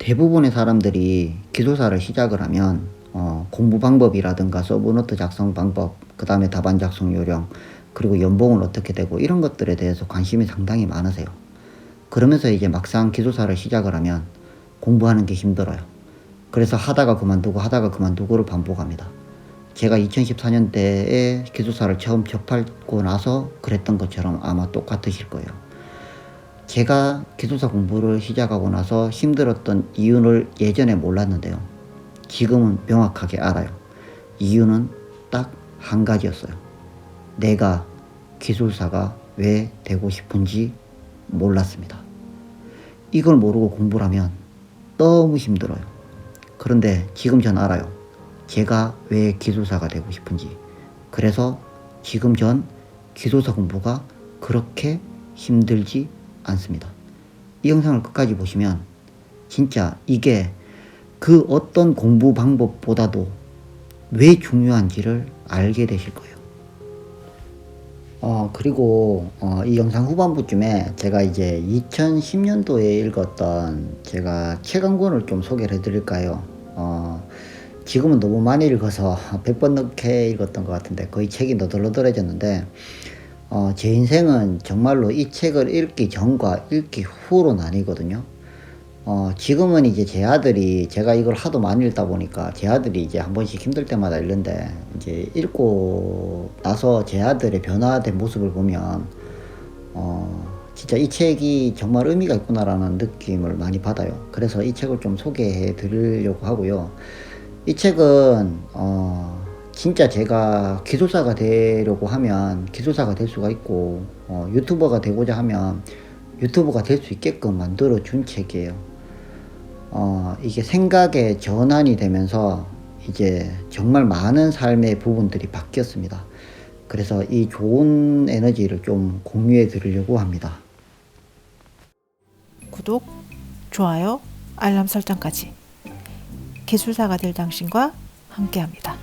대부분의 사람들이 기술사를 시작을 하면 어, 공부 방법이라든가 서브노트 작성 방법, 그 다음에 답안 작성 요령, 그리고 연봉은 어떻게 되고 이런 것들에 대해서 관심이 상당히 많으세요. 그러면서 이제 막상 기술사를 시작을 하면 공부하는 게 힘들어요. 그래서 하다가 그만두고 하다가 그만두고를 반복합니다. 제가 2014년대에 기술사를 처음 접하고 나서 그랬던 것처럼 아마 똑같으실 거예요. 제가 기술사 공부를 시작하고 나서 힘들었던 이유를 예전에 몰랐는데요. 지금은 명확하게 알아요. 이유는 딱 한 가지였어요. 내가 기술사가 왜 되고 싶은지 몰랐습니다. 이걸 모르고 공부를 하면 너무 힘들어요. 그런데 지금 전 알아요. 제가 왜 기술사가 되고 싶은지. 그래서 지금 전 기술사 공부가 그렇게 힘들지 않습니다. 이 영상을 끝까지 보시면 진짜 이게 그 어떤 공부 방법보다도 왜 중요한지를 알게 되실 거예요. 어, 그리고 어, 이 영상 후반부쯤에 제가 이제 2010년도에 읽었던 제가 책 한 권을 좀 소개를 해드릴까요? 어, 지금은 너무 많이 읽어서 100번 넘게 읽었던 것 같은데 거의 책이 너덜너덜해졌는데 어, 제 인생은 정말로 이 책을 읽기 전과 읽기 후로 나뉘거든요. 어, 지금은 이제 제 아들이 제가 이걸 하도 많이 읽다 보니까 제 아들이 이제 한 번씩 힘들 때마다 읽는데 이제 읽고 나서 제 아들의 변화된 모습을 보면 어, 진짜 이 책이 정말 의미가 있구나라는 느낌을 많이 받아요. 그래서 이 책을 좀 소개해 드리려고 하고요. 이 책은 어, 진짜 제가 기술사가 되려고 하면 기술사가 될 수가 있고 어, 유튜버가 되고자 하면 유튜버가 될 수 있게끔 만들어 준 책이에요. 어, 이게 생각의 전환이 되면서 이제 정말 많은 삶의 부분들이 바뀌었습니다. 그래서 이 좋은 에너지를 좀 공유해 드리려고 합니다. 구독, 좋아요, 알람 설정까지 기술사가 될 당신과 함께합니다.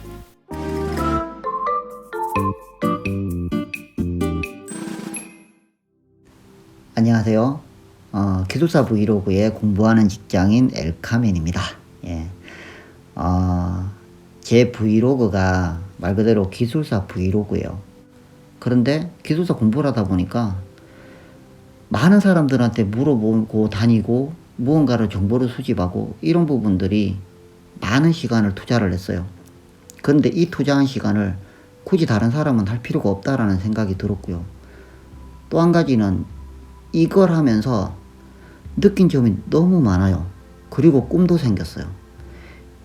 안녕하세요. 어, 기술사 브이로그의 공부하는 직장인 엘카멘입니다. 예. 어, 제 브이로그가 말 그대로 기술사 브이로그예요. 그런데 기술사 공부를 하다 보니까 많은 사람들한테 물어보고 다니고 무언가를 정보를 수집하고 이런 부분들이 많은 시간을 투자를 했어요. 그런데 이 투자한 시간을 굳이 다른 사람은 할 필요가 없다라는 생각이 들었고요. 또 한 가지는 이걸 하면서 느낀 점이 너무 많아요. 그리고 꿈도 생겼어요.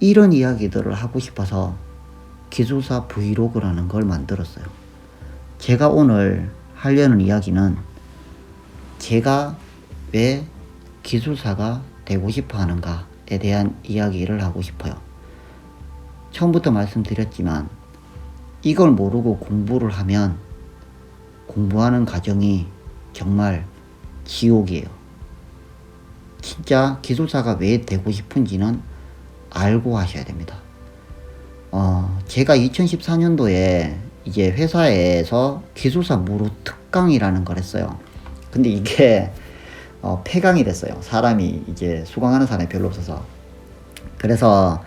이런 이야기들을 하고 싶어서 기술사 브이로그라는 걸 만들었어요. 제가 오늘 하려는 이야기는 제가 왜 기술사가 되고 싶어 하는가에 대한 이야기를 하고 싶어요. 처음부터 말씀드렸지만 이걸 모르고 공부를 하면 공부하는 과정이 정말 지옥이에요. 진짜 기술사가 왜 되고 싶은지는 알고 하셔야 됩니다. 어, 제가 2014년도에 이제 회사에서 기술사 무료 특강이라는 걸 했어요. 근데 이게 어, 폐강이 됐어요. 사람이 이제 수강하는 사람이 별로 없어서. 그래서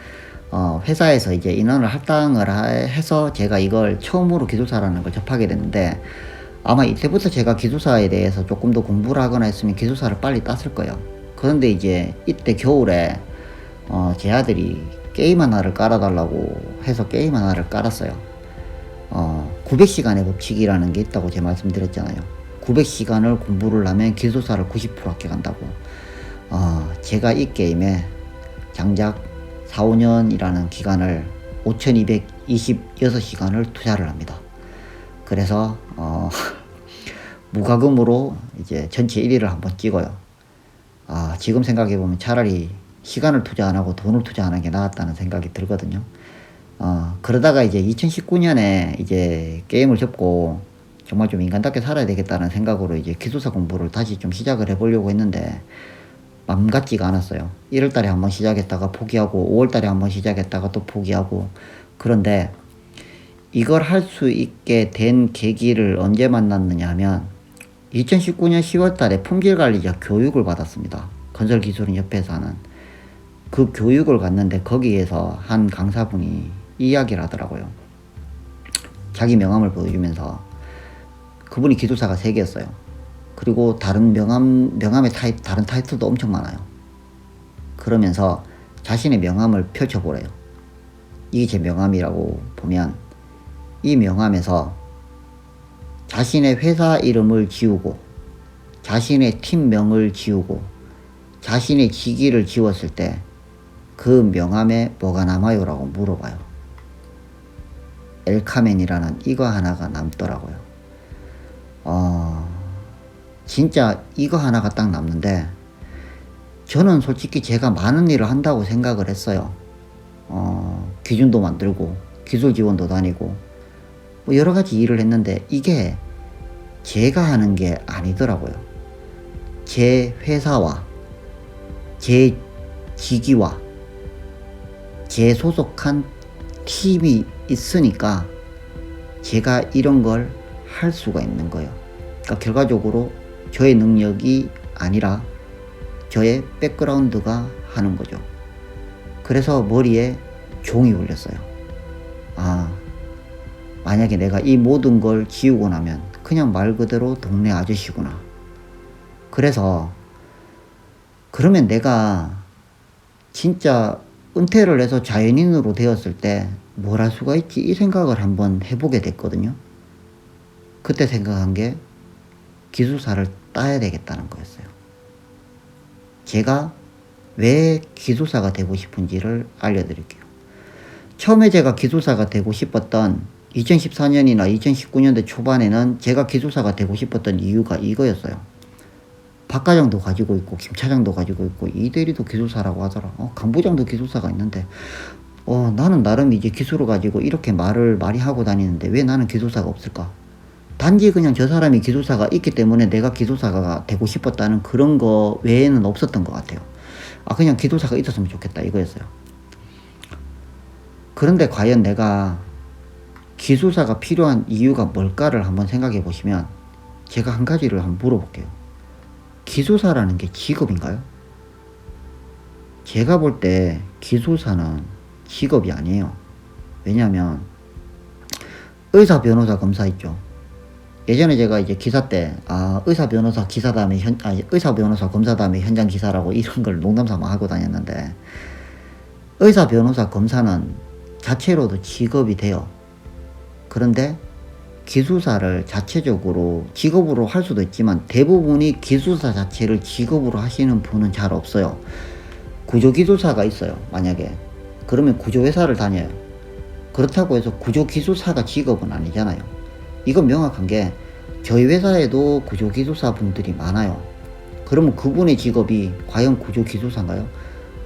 어, 회사에서 이제 인원을 할당을 해서 제가 이걸 처음으로 기술사라는 걸 접하게 됐는데 아마 이때부터 제가 기술사에 대해서 조금 더 공부를 하거나 했으면 기술사를 빨리 땄을 거예요. 그런데 이제 이때 겨울에 어, 제 아들이 게임 하나를 깔아달라고 해서 게임 하나를 깔았어요. 어, 900시간의 법칙이라는 게 있다고 제가 말씀드렸잖아요. 900시간을 공부를 하면 기술사를 90% 합격한다고. 어, 제가 이 게임에 장작 4, 5년이라는 기간을 5226시간을 투자를 합니다. 그래서 어, 무과금으로 이제 전체 1위를 한번 찍어요. 아, 지금 생각해 보면 차라리 시간을 투자 안 하고 돈을 투자하는 게 나았다는 생각이 들거든요. 어, 그러다가 이제 2019년에 이제 게임을 접고 정말 좀 인간답게 살아야 되겠다는 생각으로 이제 기술사 공부를 다시 좀 시작을 해보려고 했는데 맘 같지가 않았어요. 1월 달에 한번 시작했다가 포기하고 5월 달에 한번 시작했다가 또 포기하고 그런데 이걸 할 수 있게 된 계기를 언제 만났느냐 하면 2019년 10월 달에 품질 관리자 교육을 받았습니다. 건설기술인 협회에서 하는. 그 교육을 갔는데 거기에서 한 강사분이 이야기를 하더라고요. 자기 명함을 보여주면서 그분이 기술사가 세 개였어요. 그리고 다른 명함 명함의 타입 다른 타이틀도 엄청 많아요. 그러면서 자신의 명함을 펼쳐보래요. 이게 제 명함이라고 보면 이 명함에서 자신의 회사 이름을 지우고 자신의 팀명을 지우고 자신의 직위를 지웠을 때 그 명함에 뭐가 남아요 라고 물어봐요. 엘카멘이라는 이거 하나가 남더라고요. 어, 진짜 이거 하나가 딱 남는데 저는 솔직히 제가 많은 일을 한다고 생각을 했어요. 어, 기준도 만들고 기술 지원도 다니고 뭐 여러 가지 일을 했는데 이게 제가 하는 게 아니더라고요. 제 회사와 제 직위와 제 소속한 팀이 있으니까 제가 이런 걸 할 수가 있는 거예요. 그러니까 결과적으로 저의 능력이 아니라 저의 백그라운드가 하는 거죠. 그래서 머리에 종이 울렸어요. 아, 만약에 내가 이 모든 걸 지우고 나면 그냥 말 그대로 동네 아저씨구나. 그래서 그러면 내가 진짜 은퇴를 해서 자연인으로 되었을 때 뭘 할 수가 있지? 이 생각을 한번 해보게 됐거든요. 그때 생각한 게 기술사를 따야 되겠다는 거였어요. 제가 왜 기술사가 되고 싶은지를 알려드릴게요. 처음에 제가 기술사가 되고 싶었던 2014년이나 2019년대 초반에는 제가 기술사가 되고 싶었던 이유가 이거였어요. 박 과장도 가지고 있고 김 차장도 가지고 있고 이대리도 기술사라고 하더라. 어, 간부장도 기술사가 있는데 어, 나는 나름 이제 기술을 가지고 이렇게 말을 많이 하고 다니는데 왜 나는 기술사가 없을까? 단지 그냥 저 사람이 기술사가 있기 때문에 내가 기술사가 되고 싶었다는 그런 거 외에는 없었던 것 같아요. 아, 그냥 기술사가 있었으면 좋겠다 이거였어요. 그런데 과연 내가 기술사가 필요한 이유가 뭘까를 한번 생각해 보시면 제가 한 가지를 한번 물어볼게요. 기술사라는 게 직업인가요? 제가 볼 때 기술사는 직업이 아니에요. 왜냐하면 의사, 변호사, 검사 있죠. 예전에 제가 이제 기사 때, 아, 의사, 변호사, 기사 다음에 현, 아, 의사, 변호사, 검사 다음에 현장 기사라고 이런 걸 농담 삼아 하고 다녔는데, 의사, 변호사, 검사는 자체로도 직업이 돼요. 그런데 기술사를 자체적으로 직업으로 할 수도 있지만 대부분이 기술사 자체를 직업으로 하시는 분은 잘 없어요. 구조기술사가 있어요. 만약에. 그러면 구조회사를 다녀요. 그렇다고 해서 구조기술사가 직업은 아니잖아요. 이건 명확한 게 저희 회사에도 구조기술사 분들이 많아요. 그러면 그분의 직업이 과연 구조기술사인가요?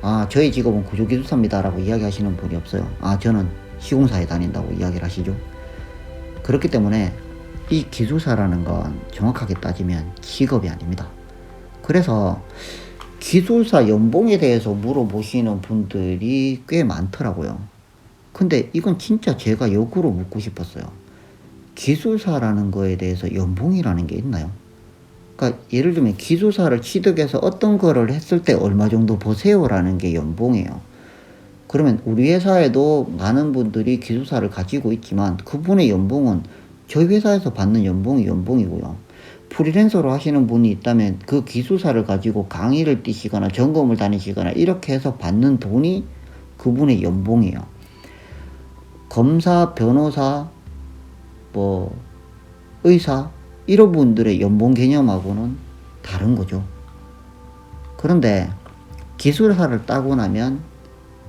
아, 저희 직업은 구조기술사입니다라고 이야기하시는 분이 없어요. 아, 저는 시공사에 다닌다고 이야기를 하시죠. 그렇기 때문에 이 기술사라는 건 정확하게 따지면 직업이 아닙니다. 그래서 기술사 연봉에 대해서 물어보시는 분들이 꽤 많더라고요. 근데 이건 진짜 제가 역으로 묻고 싶었어요. 기술사라는 거에 대해서 연봉이라는 게 있나요? 그러니까 예를 들면 기술사를 취득해서 어떤 거를 했을 때 얼마 정도 버세요라는 게 연봉이에요. 그러면 우리 회사에도 많은 분들이 기술사를 가지고 있지만 그분의 연봉은 저희 회사에서 받는 연봉이 연봉이고요. 프리랜서로 하시는 분이 있다면 그 기술사를 가지고 강의를 뛰시거나 점검을 다니시거나 이렇게 해서 받는 돈이 그분의 연봉이에요. 검사, 변호사, 뭐 의사 이런 분들의 연봉 개념하고는 다른 거죠. 그런데 기술사를 따고 나면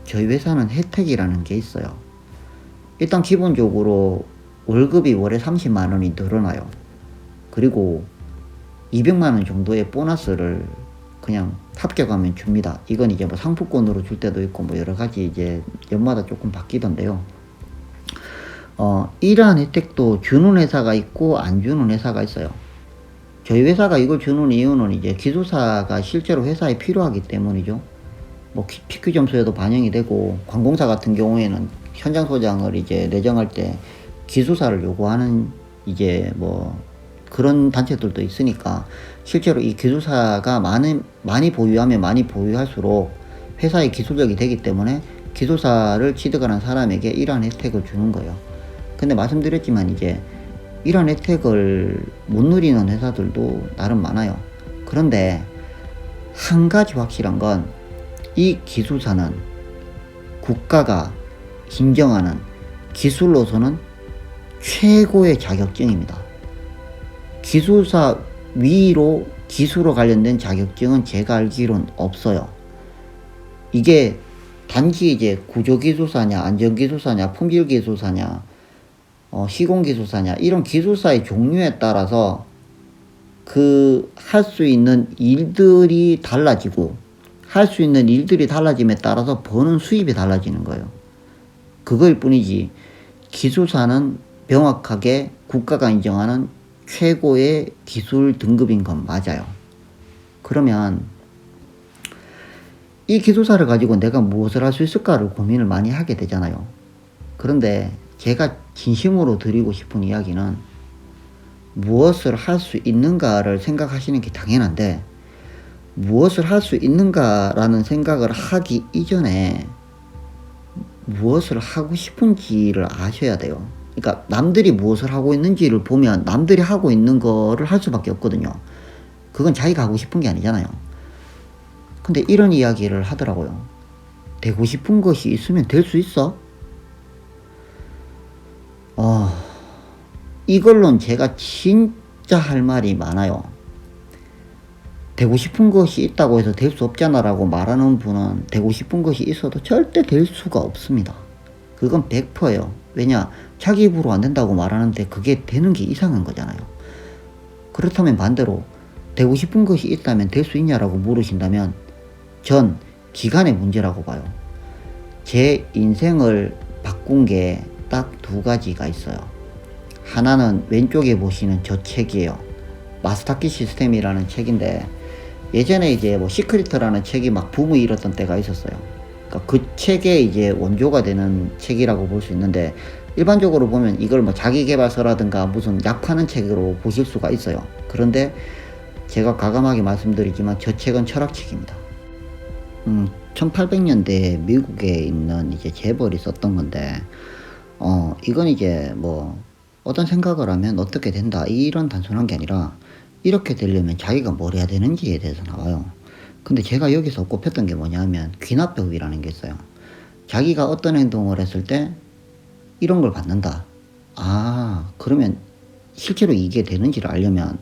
저희 회사는 혜택이라는 게 있어요. 일단 기본적으로 월급이 월에 30만 원이 늘어나요. 그리고 200만 원 정도의 보너스를 그냥 합격하면 줍니다. 이건 이제 뭐 상품권으로 줄 때도 있고 뭐 여러 가지 이제 연마다 조금 바뀌던데요. 어, 이러한 혜택도 주는 회사가 있고 안 주는 회사가 있어요. 저희 회사가 이걸 주는 이유는 이제 기술사가 실제로 회사에 필요하기 때문이죠. 뭐 키- PQ 점수에도 반영이 되고 관공사 같은 경우에는 현장 소장을 이제 내정할 때 기술사를 요구하는 이제 뭐 그런 단체들도 있으니까 실제로 이 기술사가 많은 많이 보유하면 많이 보유할수록 회사의 기술력이 되기 때문에 기술사를 취득을 한 사람에게 이러한 혜택을 주는 거예요. 근데 말씀드렸지만 이제 이런 혜택을 못 누리는 회사들도 나름 많아요. 그런데 한 가지 확실한 건 이 기술사는 국가가 인정하는 기술로서는 최고의 자격증입니다. 기술사 위로 기술로 관련된 자격증은 제가 알기로는 없어요. 이게 단지 이제 구조기술사냐, 안전기술사냐, 품질기술사냐, 어, 시공기술사냐, 이런 기술사의 종류에 따라서 그 할 수 있는 일들이 달라지고, 할 수 있는 일들이 달라짐에 따라서 버는 수입이 달라지는 거예요. 그거일 뿐이지, 기술사는 명확하게 국가가 인정하는 최고의 기술 등급인 건 맞아요. 그러면 이 기술사를 가지고 내가 무엇을 할 수 있을까를 고민을 많이 하게 되잖아요. 그런데 제가 진심으로 드리고 싶은 이야기는 무엇을 할 수 있는가를 생각하시는 게 당연한데 무엇을 할 수 있는가라는 생각을 하기 이전에 무엇을 하고 싶은지를 아셔야 돼요. 그러니까 남들이 무엇을 하고 있는지를 보면 남들이 하고 있는 거를 할 수밖에 없거든요. 그건 자기가 하고 싶은 게 아니잖아요. 근데 이런 이야기를 하더라고요. 되고 싶은 것이 있으면 될 수 있어? 어, 이걸로는 제가 진짜 할 말이 많아요. 되고 싶은 것이 있다고 해서 될 수 없잖아 라고 말하는 분은 되고 싶은 것이 있어도 절대 될 수가 없습니다. 그건 100%예요. 왜냐? 자기 입으로 안 된다고 말하는데 그게 되는 게 이상한 거잖아요. 그렇다면 반대로 되고 싶은 것이 있다면 될 수 있냐라고 물으신다면 전 기간의 문제라고 봐요. 제 인생을 바꾼 게 딱 두 가지가 있어요. 하나는 왼쪽에 보시는 저 책이에요. 마스터키 시스템이라는 책인데 예전에 이제 뭐 시크리트라는 책이 막 붐을 일었던 때가 있었어요. 그러니까 그 책의 이제 원조가 되는 책이라고 볼 수 있는데 일반적으로 보면 이걸 뭐 자기개발서라든가 무슨 약 파는 책으로 보실 수가 있어요. 그런데 제가 가감하게 말씀드리지만 저 책은 철학책입니다. 음, 1800년대 미국에 있는 이제 재벌이 썼던 건데, 어, 이건 이제 뭐, 어떤 생각을 하면 어떻게 된다. 이런 단순한 게 아니라, 이렇게 되려면 자기가 뭘 해야 되는지에 대해서 나와요. 근데 제가 여기서 꼽혔던 게 뭐냐면, 귀납법이라는 게 있어요. 자기가 어떤 행동을 했을 때, 이런 걸 받는다. 아, 그러면 실제로 이게 되는지를 알려면,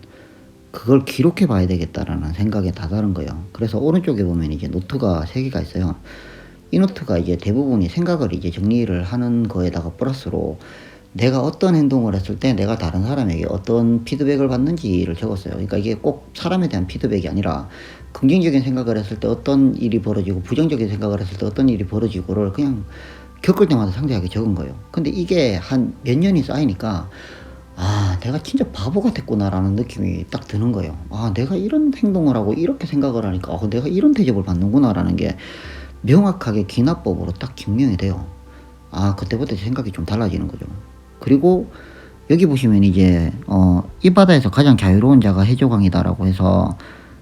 그걸 기록해 봐야 되겠다라는 생각에 다다른 거예요. 그래서 오른쪽에 보면 이제 노트가 세 개가 있어요. 이 노트가 이제 대부분이 생각을 이제 정리를 하는 거에다가 플러스로 내가 어떤 행동을 했을 때 내가 다른 사람에게 어떤 피드백을 받는지를 적었어요. 그러니까 이게 꼭 사람에 대한 피드백이 아니라 긍정적인 생각을 했을 때 어떤 일이 벌어지고 부정적인 생각을 했을 때 어떤 일이 벌어지고를 그냥 겪을 때마다 상세하게 적은 거예요. 근데 이게 한 몇 년이 쌓이니까 아, 내가 진짜 바보 같았구나라는 느낌이 딱 드는 거예요. 아, 내가 이런 행동을 하고 이렇게 생각을 하니까 아, 내가 이런 대접을 받는구나라는 게 명확하게 기납법으로 딱 증명이 돼요. 아, 그때부터 생각이 좀 달라지는 거죠. 그리고 여기 보시면 이제 어, 이 바다에서 가장 자유로운 자가 해조강이다라고 해서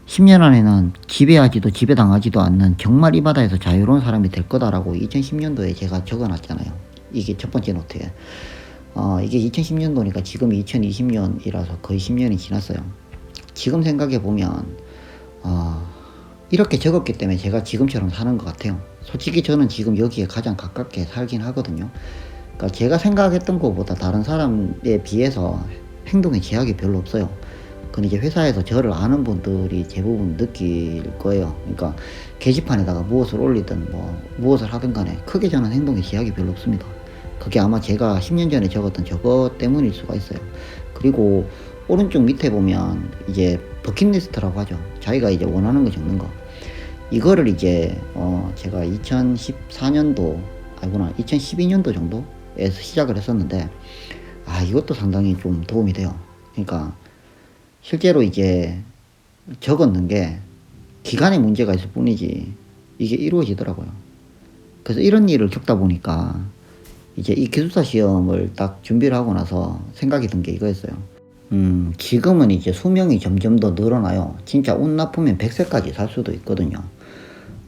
10년 안에는 지배하지도 지배당하지도 않는 정말 이 바다에서 자유로운 사람이 될 거다라고 2010년도에 제가 적어놨잖아요. 이게 첫 번째 노트에. 어, 이게 2010년도니까 지금 2020년이라서 거의 10년이 지났어요. 지금 생각해 보면 어, 이렇게 적었기 때문에 제가 지금처럼 사는 것 같아요. 솔직히 저는 지금 여기에 가장 가깝게 살긴 하거든요. 그러니까 제가 생각했던 것보다 다른 사람에 비해서 행동에 제약이 별로 없어요. 근데 이제 회사에서 저를 아는 분들이 대부분 느낄 거예요. 그러니까 게시판에다가 무엇을 올리든 뭐 무엇을 하든 간에 크게 저는 행동에 제약이 별로 없습니다. 그게 아마 제가 10년 전에 적었던 저거 때문일 수가 있어요. 그리고 오른쪽 밑에 보면 이제 버킷리스트라고 하죠. 자기가 이제 원하는 거 적는 거. 이거를 이제 어 제가 2014년도 아니구나 2012년도 정도 에서 시작을 했었는데 아 이것도 상당히 좀 도움이 돼요. 그러니까 실제로 이제 적었는 게 기간에 문제가 있을 뿐이지 이게 이루어지더라고요. 그래서 이런 일을 겪다 보니까 이제 이 기술사 시험을 딱 준비를 하고 나서 생각이 든 게 이거였어요. 음, 지금은 이제 수명이 점점 더 늘어나요. 진짜 운 나쁘면 100세까지 살 수도 있거든요.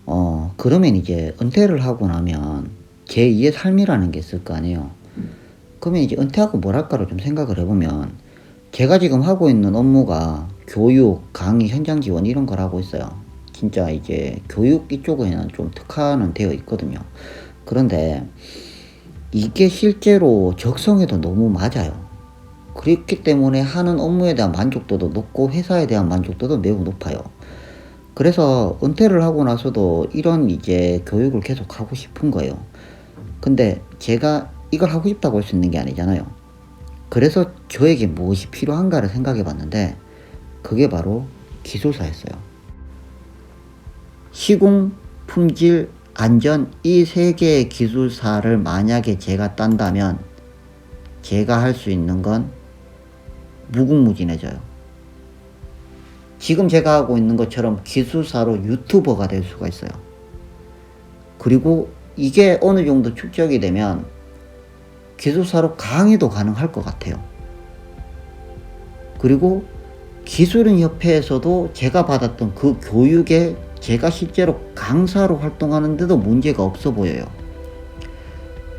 어, 그러면 이제 은퇴를 하고 나면 제 2의 삶이라는 게 있을 거 아니에요. 그러면 이제 은퇴하고 뭘 할까를 좀 생각을 해보면 제가 지금 하고 있는 업무가 교육, 강의, 현장 지원 이런 걸 하고 있어요. 진짜 이제 교육 이쪽에는 좀 특화는 되어 있거든요. 그런데 이게 실제로 적성에도 너무 맞아요. 그렇기 때문에 하는 업무에 대한 만족도도 높고 회사에 대한 만족도도 매우 높아요. 그래서 은퇴를 하고 나서도 이런 이제 교육을 계속 하고 싶은 거예요. 근데 제가 이걸 하고 싶다고 할 수 있는 게 아니잖아요. 그래서 저에게 무엇이 필요한가를 생각해 봤는데 그게 바로 기술사였어요. 시공, 품질, 안전 이 세 개의 기술사를 만약에 제가 딴다면 제가 할 수 있는 건 무궁무진해져요. 지금 제가 하고 있는 것처럼 기술사로 유튜버가 될 수가 있어요. 그리고 이게 어느 정도 축적이 되면 기술사로 강의도 가능할 것 같아요. 그리고 기술인 협회에서도 제가 받았던 그 교육에 제가 실제로 강사로 활동하는데도 문제가 없어 보여요.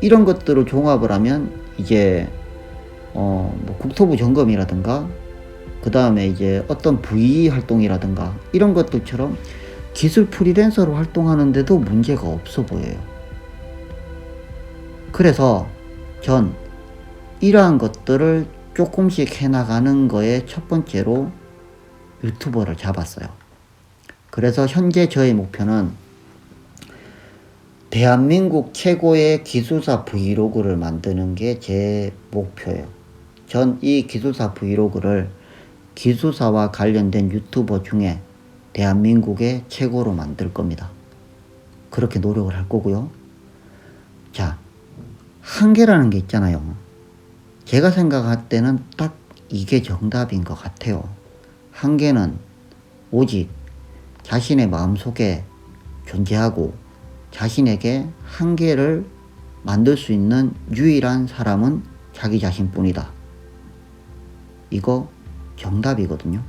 이런 것들을 종합을 하면 이제 어, 뭐 국토부 점검이라든가 그 다음에 이제 어떤 VE 활동이라든가 이런 것들처럼 기술 프리랜서로 활동하는데도 문제가 없어 보여요. 그래서 전 이러한 것들을 조금씩 해나가는 거에 첫 번째로 유튜버를 잡았어요. 그래서 현재 저의 목표는 대한민국 최고의 기술사 브이로그를 만드는 게 제 목표예요. 전 이 기술사 브이로그를 기술사와 관련된 유튜버 중에 대한민국의 최고로 만들 겁니다. 그렇게 노력을 할 거고요. 자, 한계라는 게 있잖아요. 제가 생각할 때는 딱 이게 정답인 것 같아요. 한계는 오직 자신의 마음 속에 존재하고 자신에게 한계를 만들 수 있는 유일한 사람은 자기 자신뿐이다. 이거 정답이거든요.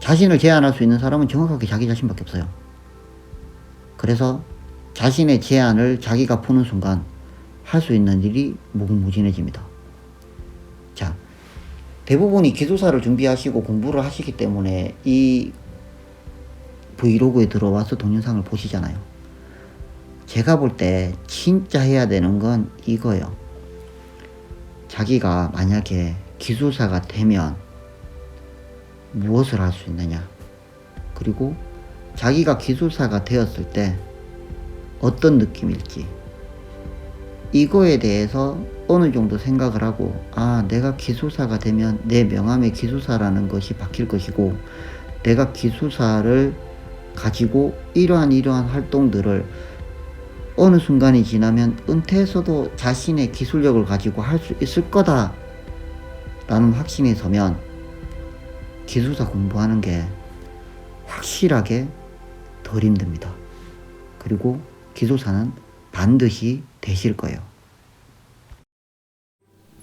자신을 제한할 수 있는 사람은 정확하게 자기 자신밖에 없어요. 그래서 자신의 제한을 자기가 푸는 순간 할 수 있는 일이 무궁무진해집니다. 자, 대부분이 기술사를 준비하시고 공부를 하시기 때문에 이 브이로그에 들어와서 동영상을 보시잖아요. 제가 볼 때 진짜 해야 되는 건 이거예요. 자기가 만약에 기술사가 되면 무엇을 할 수 있느냐. 그리고 자기가 기술사가 되었을 때 어떤 느낌일지. 이거에 대해서 어느 정도 생각을 하고, 아, 내가 기술사가 되면 내 명함에 기술사라는 것이 박힐 것이고, 내가 기술사를 가지고 이러한 이러한 활동들을 어느 순간이 지나면 은퇴해서도 자신의 기술력을 가지고 할 수 있을 거다. 라는 확신이 서면 기술사 공부하는 게 확실하게 덜 힘듭니다. 그리고 기술사는 반드시 되실 거예요.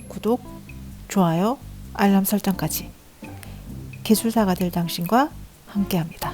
구독, 좋아요, 알람 설정까지 기술사가 될 당신과 함께합니다.